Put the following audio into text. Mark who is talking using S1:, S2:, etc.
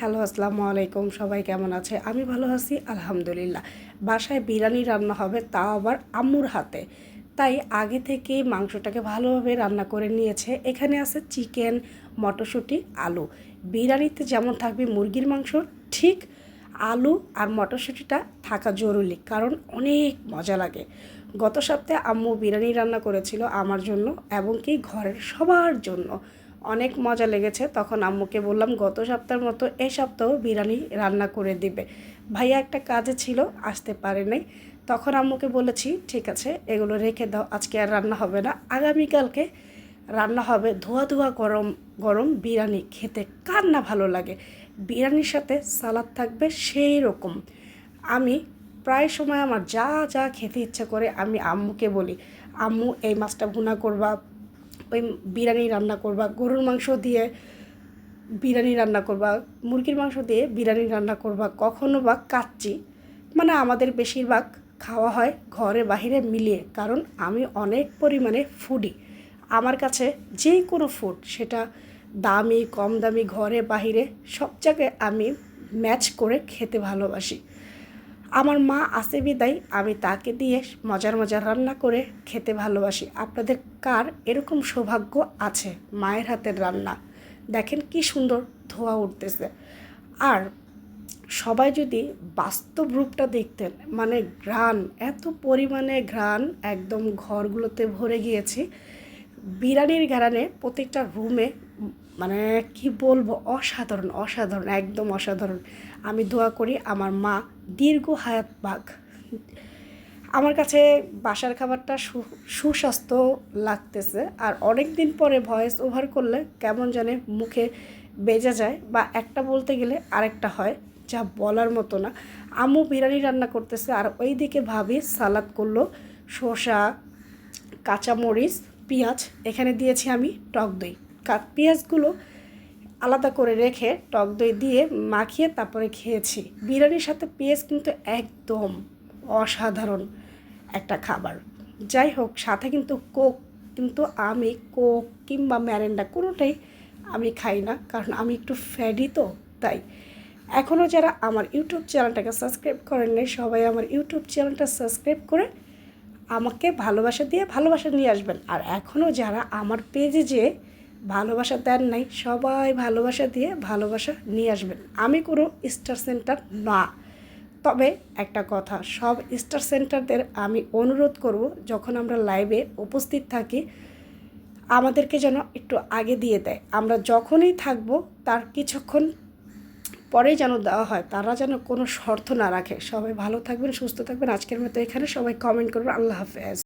S1: Hello, আসসালামু আলাইকুম। সবাই কেমন আছে? আমি ভালো আছি, আলহামদুলিল্লাহ। বাসায় বিরিয়ানি রান্না হবে, তাও আবার আম্মুর হাতে। তাই আগে থেকে মাংসটাকে ভালোভাবে রান্না করে নিয়েছে। এখানে আছে চিকেন, মটরশুঁটি, আলু। বিরিয়ানিতে যেমন থাকবে মুরগির মাংস, ঠিক আলু আর মটরশুঁটিটা থাকা জরুরি, কারণ অনেক মজা লাগে। গত সপ্তাহে আম্মু বিরিয়ানি রান্না করেছিল আমার জন্য এবং কি ঘরের সবার জন্য। অনেক মজা লেগেছে। তখন আম্মুকে বললাম, গত সপ্তাহের মতো এই সপ্তাহ বিরিয়ানি রান্না করে দিবে। ভাইয়া একটা কাজে ছিল, আসতে পারে নাই। তখন আম্মুকে বলেছি, ঠিক আছে, এগুলো রেখে দাও, আজকে আর রান্না হবে না। আগামীকালকে রান্না হবে ধোয়া ধোয়া গরম গরম বিরিয়ানি। খেতে কার না ভালো লাগে। বিরিয়ানির সাথে সালাদ থাকবে সেই রকম। আমি প্রায় সময় আমার যা যা খেতে ইচ্ছা করে আমি আম্মুকে বলি, আম্মু, এই মাছটা ভুনা করবা ওই বিরিয়ানি রান্না করবা, গরুর মাংস দিয়ে বিরিয়ানি রান্না করবা, মুরগির মাংস দিয়ে বিরিয়ানি রান্না করবা, কখনো বা কাচ্চি। মানে আমাদের বেশিরভাগ খাওয়া হয় ঘরে বাহিরে মিলিয়ে, কারণ আমি অনেক পরিমাণে ফুডি আমার কাছে যে কোনো ফুড সেটা দামি, কম দামি, ঘরে বাহিরে সব জায়গায় আমি ম্যাচ করে খেতে ভালোবাসি। আমার মা আসে বিদায়, আমি তাকে দিয়ে মজার মজার রান্না করে খেতে ভালোবাসি। আপনাদের কার এরকম সৌভাগ্য আছে মায়ের হাতের রান্না? দেখেন কি সুন্দর ধোয়া উঠতেছে। আর সবাই যদি বাস্তব রূপটা দেখতেন মানে ঘ্রাণ, এত পরিমাণে ঘ্রাণ একদম ঘরগুলোতে ভরে গিয়েছে। বিরিয়ানির ঘ্রাণে প্রত্যেকটা রুমে মানে কি বলব? অসাধারণ অসাধারণ, একদম অসাধারণ। আমি দোয়া করি আমার মা দীর্ঘ হায়াত বাঘ আমার কাছে বাসার খাবারটা সু, সুস্বাস্থ্য লাগতেছে। আর অনেক দিন পরে ভয়েস ওভার করলে কেমন জানে মুখে বেজে যায়। বা একটা বলতে গেলে আরেকটা হয়, যা বলার মতো না। আম্মু বিরিয়ানি রান্না করতেছে আর ওই দিকে ভাবি সালাদ করল, শসা, কাঁচামরিচ, পেঁয়াজ। এখানে দিয়েছি আমি টক দই। পেঁয়াজগুলো আলাদা করে রেখে টক দই দিয়ে মাখিয়ে তারপরে খেয়েছি। বিরিয়ানির সাথে পেঁয়াজ কিন্তু একদম অসাধারণ একটা খাবার। যাই হোক, সাথে কিন্তু কোক, কিন্তু আমি কোক কিংবা ম্যারেন্ডা কোনোটাই আমি খাই না, কারণ আমি একটু ফ্যাডি তো, তাই। এখনও যারা আমার ইউটিউব চ্যানেলটাকে সাবস্ক্রাইব করেন নাই, সবাই আমার ইউটিউব চ্যানেলটা সাবস্ক্রাইব করে আমাকে ভালোবাসা দিয়ে ভালোবাসা নিয়ে আসবেন। আর এখনও যারা আমার পেজে যে ভালোবাসা দেন নাই, সবাই ভালোবাসা দিয়ে ভালোবাসা নিয়ে আসবেন। আমি কোনো স্টার সেন্টার না। তবে একটা কথা, সব স্টার সেন্টারদের আমি অনুরোধ করব, যখন আমরা লাইভে উপস্থিত থাকি, আমাদেরকে যেন একটু আগে দিয়ে দেয়। আমরা যখনই থাকব, তার কিছুক্ষণ পরেই যেন দেওয়া হয়, তারা যেন কোনো শর্ত না রাখে। সবাই ভালো থাকবেন, সুস্থ থাকবেন। আজকের মতো এখানে সবাই কমেন্ট করবেন। আল্লাহ হাফেজ।